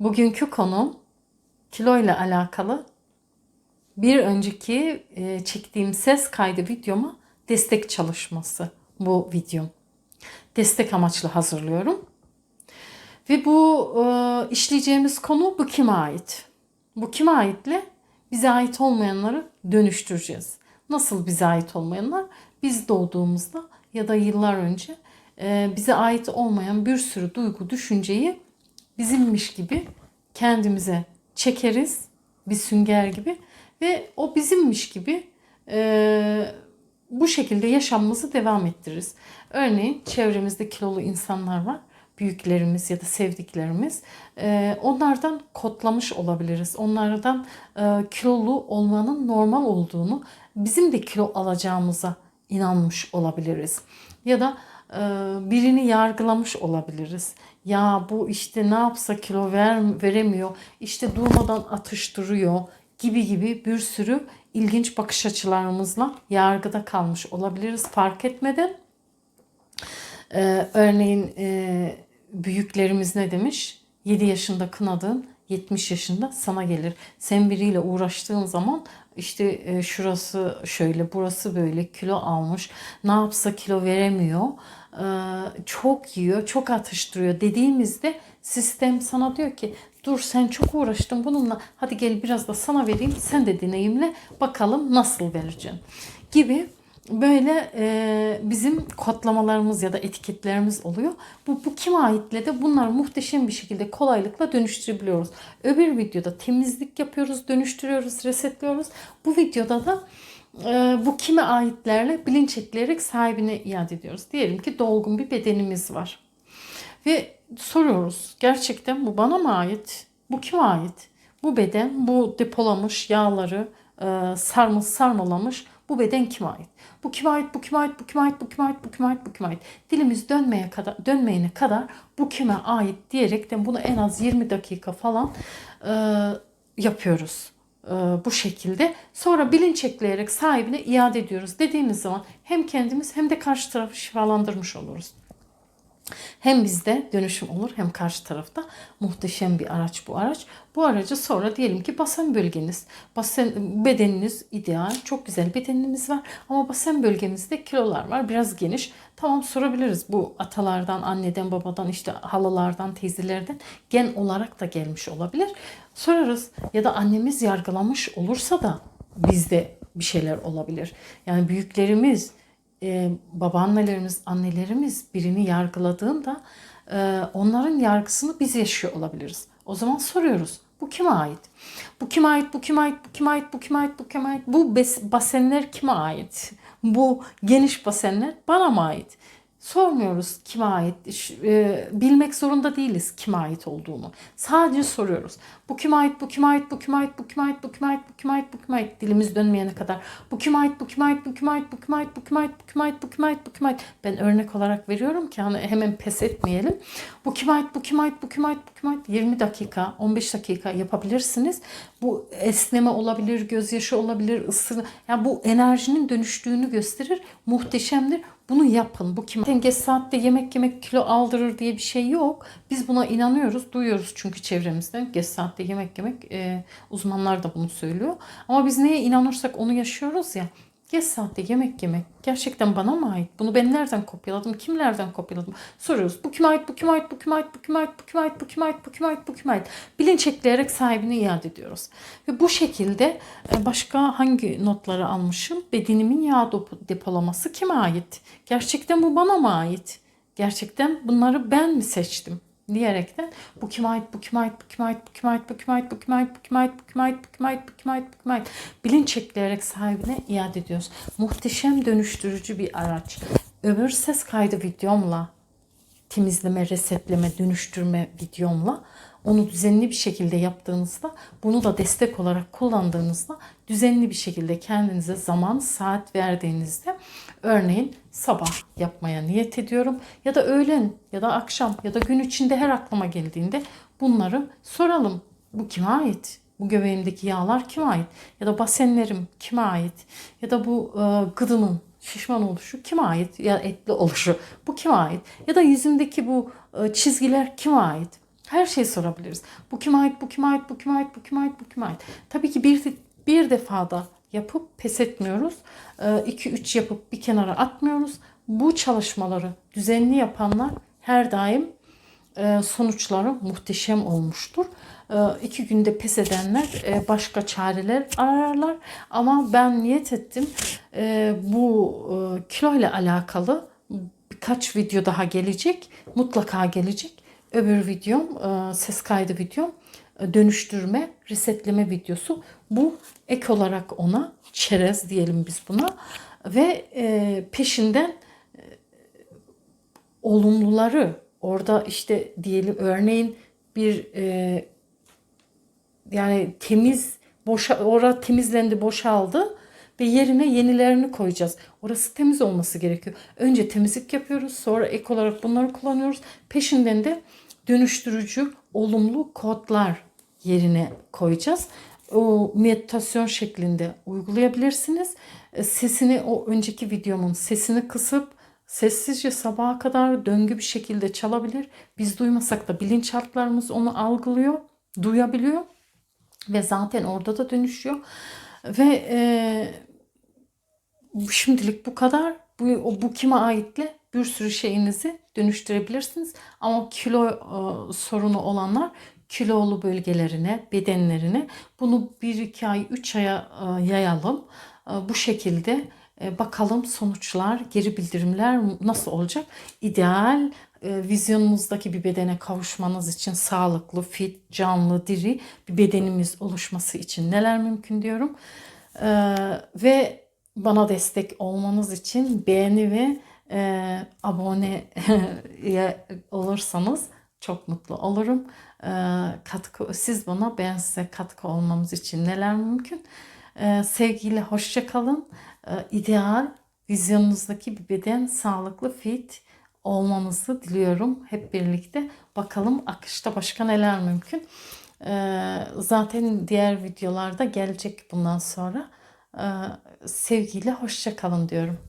Bugünkü konum kilo ile alakalı. Bir önceki e, çektiğim ses kaydı videoma destek çalışması bu videom. Destek amaçlı hazırlıyorum. Ve bu e, işleyeceğimiz konu bu kime ait? Bu kime aitle bize ait olmayanları dönüştüreceğiz. Nasıl bize ait olmayanlar? Biz doğduğumuzda ya da yıllar önce e, bize ait olmayan bir sürü duygu, düşünceyi bizimmiş gibi kendimize çekeriz bir sünger gibi ve o bizimmiş gibi e, bu şekilde yaşamımızı devam ettiririz. Örneğin çevremizde kilolu insanlar var. Büyüklerimiz ya da sevdiklerimiz. E, onlardan kodlamış olabiliriz. Onlardan e, kilolu olmanın normal olduğunu, bizim de kilo alacağımıza inanmış olabiliriz. Ya da birini yargılamış olabiliriz. Ya bu işte ne yapsa kilo ver, veremiyor, işte durmadan atıştırıyor gibi gibi bir sürü ilginç bakış açılarımızla yargıda kalmış olabiliriz fark etmeden. Ee, örneğin e, büyüklerimiz ne demiş? 7 yaşında kınadığın 70 yaşında sana gelir. Sen biriyle uğraştığın zaman işte e, şurası şöyle, burası böyle kilo almış. Ne yapsa kilo veremiyor. Ee, çok yiyor, çok atıştırıyor dediğimizde sistem sana diyor ki dur sen çok uğraştın bununla hadi gel biraz da sana vereyim sen de deneyimle bakalım nasıl vereceksin gibi böyle e, bizim kodlamalarımız ya da etiketlerimiz oluyor. Bu, bu kime aitle de bunları muhteşem bir şekilde kolaylıkla dönüştürebiliyoruz. Öbür videoda temizlik yapıyoruz, dönüştürüyoruz, resetliyoruz. Bu videoda da e, bu kime aitlerle bilinç ekleyerek sahibine iade ediyoruz. Diyelim ki dolgun bir bedenimiz var. Ve soruyoruz gerçekten bu bana mı ait? Bu kime ait? Bu beden bu depolamış yağları e, sarmış sarmalamış bu beden kime ait? Bu kime ait? Bu kime ait? Bu kime ait? Bu kime ait? Bu kime ait? Bu kime ait? Dilimiz dönmeye kadar dönmeyene kadar bu kime ait diyerekten bunu en az 20 dakika falan e, yapıyoruz e, bu şekilde. Sonra bilinç ekleyerek sahibine iade ediyoruz dediğimiz zaman hem kendimiz hem de karşı tarafı şifalandırmış oluruz. Hem bizde dönüşüm olur hem karşı tarafta muhteşem bir araç bu araç. Bu aracı sonra diyelim ki basen bölgeniz, basen bedeniniz ideal, çok güzel bedeniniz var ama basen bölgemizde kilolar var, biraz geniş. Tamam sorabiliriz bu atalardan, anneden, babadan, işte halalardan, teyzelerden gen olarak da gelmiş olabilir. Sorarız ya da annemiz yargılamış olursa da bizde bir şeyler olabilir. Yani büyüklerimiz e, babaannelerimiz, annelerimiz birini yargıladığında e, onların yargısını biz yaşıyor olabiliriz. O zaman soruyoruz. Bu kime ait? Bu kime ait? Bu kime ait? Bu kime ait? Bu kime ait? Bu kime ait? Bu basenler kime ait? Bu geniş basenler bana mı ait? Sormuyoruz kime ait, bilmek zorunda değiliz kime ait olduğunu. Sadece soruyoruz. Bu kime ait, bu kime ait, bu kime ait, bu kime ait, bu kime ait, bu kime ait, bu kime ait. Dilimiz dönmeyene kadar. Bu kime ait, bu kime ait, bu kime ait, bu kime ait, bu kime ait, bu kime ait, bu kime ait, bu kime ait. Ben örnek olarak veriyorum ki hani hemen pes etmeyelim. Bu kime ait, bu kime ait, bu kime ait, bu kime ait. 20 dakika, 15 dakika yapabilirsiniz. Bu esneme olabilir, gözyaşı olabilir, ısırma. Yani bu enerjinin dönüştüğünü gösterir. Muhteşemdir. Bunu yapın. Bu kim? Geç saatte yemek yemek kilo aldırır diye bir şey yok. Biz buna inanıyoruz, duyuyoruz çünkü çevremizden. Geç saatte yemek yemek e, uzmanlar da bunu söylüyor. Ama biz neye inanırsak onu yaşıyoruz ya. Geç saatte yemek yemek gerçekten bana mı ait? Bunu ben nereden kopyaladım? Kimlerden kopyaladım? Soruyoruz. Bu kime ait? Bu kime ait? Bu kime ait? Bu kime ait? Bu kime ait? Bu kime ait? Bu kime ait? Bu kime ait? Bilinç ekleyerek sahibine iade ediyoruz. Ve bu şekilde e, başka hangi notları almışım? Bedenimin yağ depo- depolaması kime ait? Gerçekten bu bana mı ait? Gerçekten bunları ben mi seçtim? Diyerekten bu kime ait, bu kime ait, bu kime ait, bu kime ait, bu kime ait, bu kime ait, bu kime ait, bu kime ait, bu kime ait, bu kime ait, bu kime ait, bilinç ekleyerek sahibine iade ediyoruz. Muhteşem dönüştürücü bir araç. Öbür ses kaydı videomla temizleme, resetleme, dönüştürme videomla onu düzenli bir şekilde yaptığınızda bunu da destek olarak kullandığınızda düzenli bir şekilde kendinize zaman, saat verdiğinizde örneğin sabah yapmaya niyet ediyorum ya da öğlen ya da akşam ya da gün içinde her aklıma geldiğinde bunları soralım. Bu kime ait? Bu göbeğimdeki yağlar kime ait? Ya da basenlerim kime ait? Ya da bu e, gıdımın şişman oluşu kime ait? Ya etli oluşu bu kime ait? Ya da yüzümdeki bu e, çizgiler kime ait? Her şeyi sorabiliriz. Bu kime ait, bu kime ait, bu kime ait, bu kime ait, bu kime ait. Tabii ki bir, bir defada yapıp pes etmiyoruz. 2-3 yapıp bir kenara atmıyoruz. Bu çalışmaları düzenli yapanlar her daim e, sonuçları muhteşem olmuştur. E, iki günde pes edenler e, başka çareler ararlar. Ama ben niyet ettim e, bu e, kilo ile alakalı birkaç video daha gelecek. Mutlaka gelecek. Öbür videom, e, ses kaydı videom e, dönüştürme, resetleme videosu. Bu ek olarak ona çerez diyelim biz buna. Ve e, peşinden olumluları orada işte diyelim örneğin bir yani temiz boşa orada temizlendi boşaldı ve yerine yenilerini koyacağız. Orası temiz olması gerekiyor. Önce temizlik yapıyoruz sonra ek olarak bunları kullanıyoruz. Peşinden de dönüştürücü olumlu kodlar yerine koyacağız. O meditasyon şeklinde uygulayabilirsiniz. E, Sesini o önceki videomun sesini kısıp sessizce sabaha kadar döngü bir şekilde çalabilir. Biz duymasak da bilinçaltlarımız onu algılıyor, duyabiliyor ve zaten orada da dönüşüyor. Ve e, şimdilik bu kadar. Bu, bu kime aitle bir sürü şeyinizi dönüştürebilirsiniz. Ama kilo e, sorunu olanlar kilolu bölgelerine, bedenlerine bunu 1-2 ay, 3 aya e, yayalım. E, bu şekilde e, bakalım sonuçlar, geri bildirimler nasıl olacak? İdeal e, vizyonunuzdaki bir bedene kavuşmanız için sağlıklı, fit, canlı, diri bir bedenimiz oluşması için neler mümkün diyorum. E, ve bana destek olmanız için beğeni ve e, abone olursanız çok mutlu olurum. E, katkı, siz bana ben size katkı olmamız için neler mümkün? E, sevgiyle hoşça kalın. E, ideal vizyonunuzdaki bir beden sağlıklı, fit olmamızı diliyorum hep birlikte. Bakalım akışta başka neler mümkün. E, zaten diğer videolarda gelecek bundan sonra. E, sevgiyle hoşça kalın diyorum.